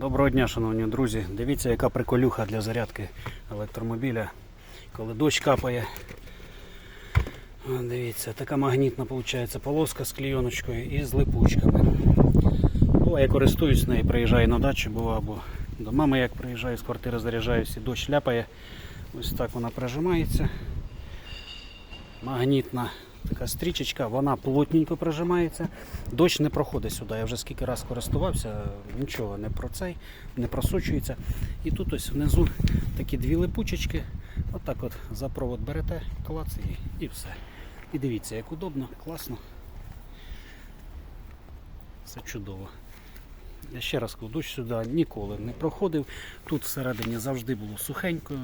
Доброго дня, шановні друзі. Дивіться, яка приколюха для зарядки електромобіля, коли дощ капає. Дивіться, така магнітна виходить полоска з клійоночкою і з липучками. Буває, я користуюсь нею, приїжджаю на дачу, бува, або до мами, як приїжджаю з квартири, заряджаюся, дощ ляпає. Ось так вона прижимається. Магнітна така стрічечка, вона плотненько прижимається. Дощ не проходить сюди. Я вже скільки раз користувався, нічого не про цей, не просочується. І тут ось внизу такі дві липучечки. Отак от за провод берете, клац і все. І дивіться, як удобно, класно. Все чудово. Я ще раз кажу, дощ сюди ніколи не проходив. Тут всередині завжди було сухенько,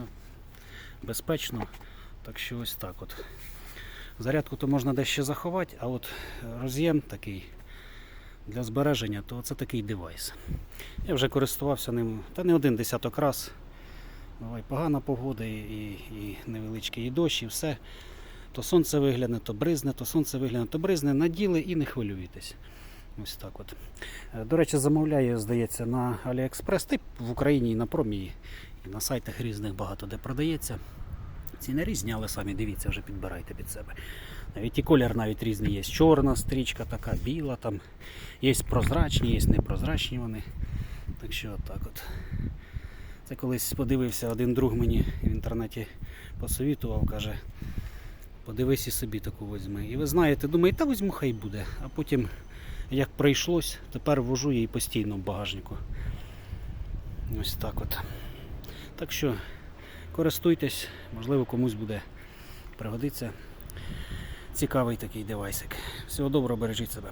безпечно. Так що ось так от. Зарядку то можна дещо заховати, а от роз'єм такий для збереження, то це такий девайс. Я вже користувався ним та не один десяток раз. Буває погана погода і, і, невеличкий і дощ, і все. То сонце вигляне, то бризне, то сонце вигляне, то бризне, наділи і не хвилюйтесь. Ось так от. Е, До речі, замовляю, здається, на та й в Україні і на промі, і на сайтах різних багато де продається. Ціни різні, але самі дивіться, вже підбирайте під себе. Навіть і колір навіть різний є. Чорна стрічка, така біла, там є прозрачні, є непрозрачні вони. Так що так от. Це колись подивився, один друг мені в інтернеті посовітував, каже, подивись і собі таку візьми. І ви знаєте, думаю, та візьму, хай буде. А потім, як прийшлось, тепер вожу її постійно в багажнику. Ось так от. Так що користуйтесь, можливо, комусь буде пригодиться. Цікавий такий девайсик. Всього доброго, бережіть себе.